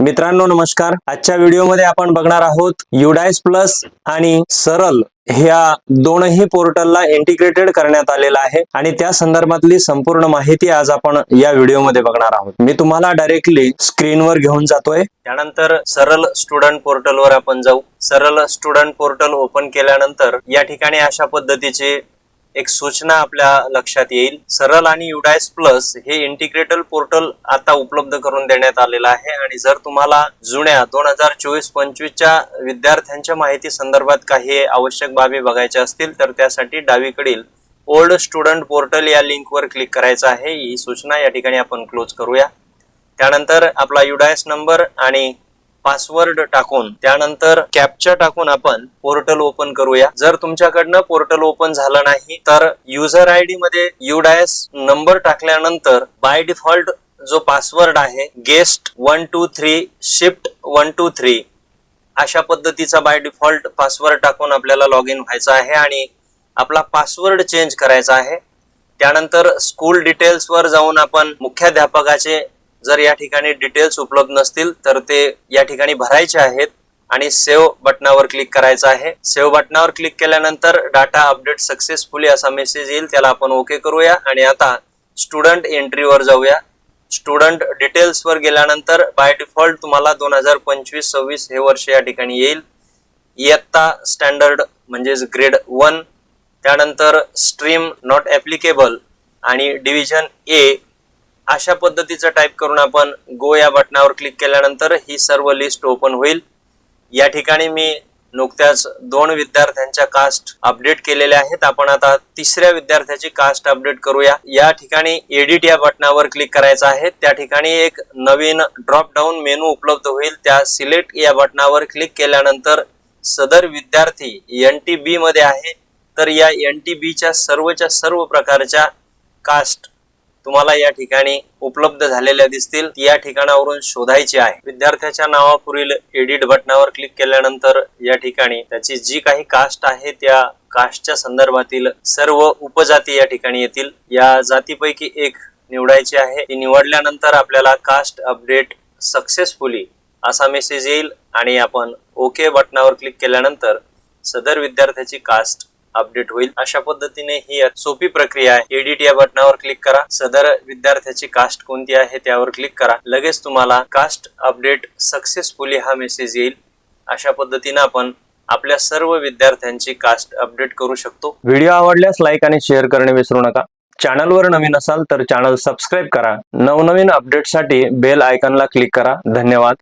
मित्रांनो नमस्कार. आजच्या व्हिडिओमध्ये आपण बघणार आहोत युडायस प्लस आणि सरल ह्या दोनही पोर्टलला इंटिग्रेटेड करण्यात आलेला आहे आणि त्या संदर्भातली संपूर्ण माहिती आज आपण या व्हिडिओमध्ये बघणार आहोत. मी तुम्हाला डायरेक्टली स्क्रीनवर घेऊन जातोय. त्यानंतर सरल स्टुडंट पोर्टलवर आपण जाऊ. सरल स्टुडंट पोर्टल ओपन केल्यानंतर या ठिकाणी अशा पद्धतीचे एक सूचना आपल्या लक्षात येईल. सरल आणि युडायस प्लस हे इंटिग्रेटल पोर्टल आता उपलब्ध करून देण्यात आलेलं आहे. आणि जर तुम्हाला जुन्या दोन हजार चोवीस पंचवीसच्या विद्यार्थ्यांच्या माहिती संदर्भात काही आवश्यक बाबी बघायच्या असतील तर त्यासाठी डावीकडील ओल्ड स्टुडंट पोर्टल या लिंकवर क्लिक करायचं आहे. ही सूचना या ठिकाणी आपण क्लोज करूया. त्यानंतर आपला युडायस नंबर आणि पासवर्ड टाकून त्यानंतर कॅपचा टाकून आपण पोर्टल ओपन करूया. जर तुमच्याकडनं पोर्टल ओपन झालं नाही तर युजर आय डी मध्ये युडायस नंबर टाकल्यानंतर बाय डिफॉल्ट जो पासवर्ड आहे guest one two three shift one two three अशा पद्धतीचा बाय डिफॉल्ट पासवर्ड टाकून आपल्याला लॉग इन व्हायचं आहे आणि आपला पासवर्ड चेंज करायचा आहे. त्यानंतर स्कूल डिटेल्सवर जाऊन आपण मुख्याध्यापकाचे जर या ठिकाणी डिटेल्स उपलब्ध नसतील तर ते या ठिकाणी भरायचे आहेत आणि सेव्ह बटनावर क्लिक करायचं आहे. सेव्ह बटनावर क्लिक केल्यानंतर डाटा अपडेट सक्सेसफुली असा मेसेज येईल त्याला आपण ओके करूया. आणि आता स्टुडंट एंट्रीवर जाऊया. स्टुडंट डिटेल्सवर गेल्यानंतर बाय डिफॉल्ट तुम्हाला दोन हजार पंचवीस सव्वीस हे वर्ष या ठिकाणी येईल. इयत्ता स्टँडर्ड म्हणजेच ग्रेड वन त्यानंतर स्ट्रीम नॉट ॲप्लिकेबल आणि डिव्हिजन ए अशा पद्धतीचं टाईप करून आपण गो या बटनावर क्लिक केल्यानंतर ही सर्व लिस्ट ओपन होईल. या ठिकाणी मी नुकत्याच दोन विद्यार्थ्यांच्या कास्ट अपडेट केलेल्या आहेत. आपण आता तिसऱ्या विद्यार्थ्याची कास्ट अपडेट करूया. या ठिकाणी एडिट या बटनावर क्लिक करायचं आहे. त्या ठिकाणी एक नवीन ड्रॉप डाऊन मेनू उपलब्ध होईल. त्या सिलेक्ट या बटनावर क्लिक केल्यानंतर सदर विद्यार्थी एन टी बी मध्ये आहे. तर या एन टी बीच्या सर्वच्या सर्व प्रकारच्या कास्ट तुम्हाला या ठिकाणी उपलब्ध झालेल्या दिसतील. या ठिकाणावरून शोधायची आहे. विद्यार्थ्याच्या नावापुढील एडिट बटनावर क्लिक केल्यानंतर या ठिकाणी त्याची जी काही कास्ट आहे त्या कास्टच्या संदर्भातील सर्व उपजाती या ठिकाणी येतील. या जातीपैकी एक निवडायची आहे. ती निवडल्यानंतर आपल्याला कास्ट अपडेट सक्सेसफुली असा मेसेज येईल आणि आपण ओके बटनावर क्लिक केल्यानंतर सदर विद्यार्थ्याची कास्ट अपडेट होईल. अशा पद्धतीने ही सोपी प्रक्रिया आहे. एडिट या बटनावर क्लिक करा. सदर विद्यार्थ्याची कास्ट कोणती आहे त्यावर क्लिक करा. लगेच तुम्हाला कास्ट अपडेट सक्सेसफुली हा मेसेज येईल. अशा पद्धतीने आपण आपल्या सर्व विद्यार्थ्यांची कास्ट अपडेट करू शकतो. व्हिडिओ आवडल्यास लाईक आणि शेअर करणे विसरू नका. चॅनलवर नवीन असाल तर चॅनल सबस्क्राईब करा. नवनवीन अपडेटसाठी बेल आयकॉनला क्लिक करा. धन्यवाद.